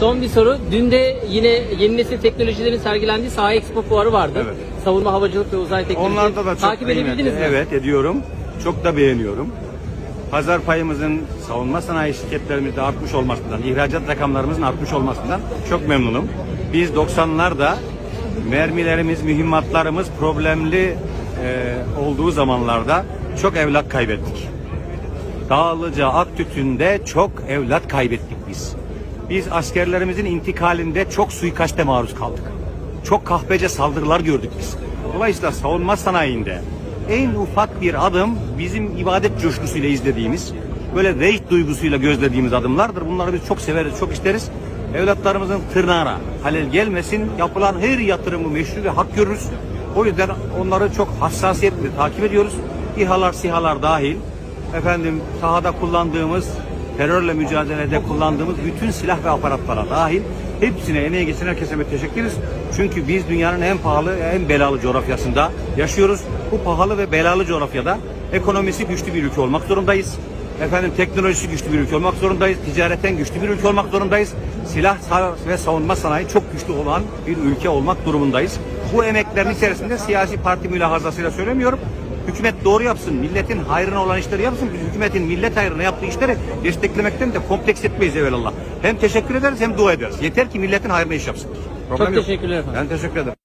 Son bir soru. Dün de yine yeni nesil teknolojilerin sergilendiği Saha Expo fuarı vardı. Evet. Savunma, havacılık ve uzay teknolojileri. Onlarda da çok Takip edebildiniz mi? Evet ediyorum. Çok da beğeniyorum. Pazar payımızın savunma sanayi şirketlerimizde artmış olmasından, ihracat rakamlarımızın artmış olmasından çok memnunum. Biz 90'larda mermilerimiz, mühimmatlarımız problemli e, olduğu zamanlarda çok evlat kaybettik. Dağlıca Aktütün'de çok evlat kaybettik biz. Biz askerlerimizin intikalinde çok suikaste maruz kaldık. Çok kahpece saldırılar gördük biz. Dolayısıyla savunma sanayinde en ufak bir adım bizim ibadet coşkusuyla izlediğimiz, böyle reih duygusuyla gözlediğimiz adımlardır. Bunları biz çok severiz, çok isteriz. Evlatlarımızın tırnağına halel gelmesin, yapılan her yatırımı meşru ve hak görürüz. O yüzden onları çok hassasiyetle takip ediyoruz. İHA'lar, SİHA'lar dahil efendim sahada kullandığımız terörle mücadelede kullandığımız bütün silah ve aparatlara dahil hepsine emeği geçen herkese ederiz. Çünkü biz dünyanın en pahalı en belalı coğrafyasında yaşıyoruz. Bu pahalı ve belalı coğrafyada ekonomisi güçlü bir ülke olmak zorundayız. Efendim teknolojisi güçlü bir ülke olmak zorundayız. Ticareten güçlü bir ülke olmak zorundayız. Silah ve savunma sanayi çok güçlü olan bir ülke olmak durumundayız. Bu emeklerin içerisinde siyasi parti mülahazasıyla söylemiyorum. Hükümet doğru yapsın, milletin hayrına olan işleri yapsın. Biz hükümetin millet hayrına yaptığı işleri desteklemekten de kompleks etmeyiz evvelallah. Hem teşekkür ederiz hem dua ederiz. Yeter ki milletin hayrına iş yapsın. Problem Çok yok. teşekkürler efendim. Ben teşekkür ederim.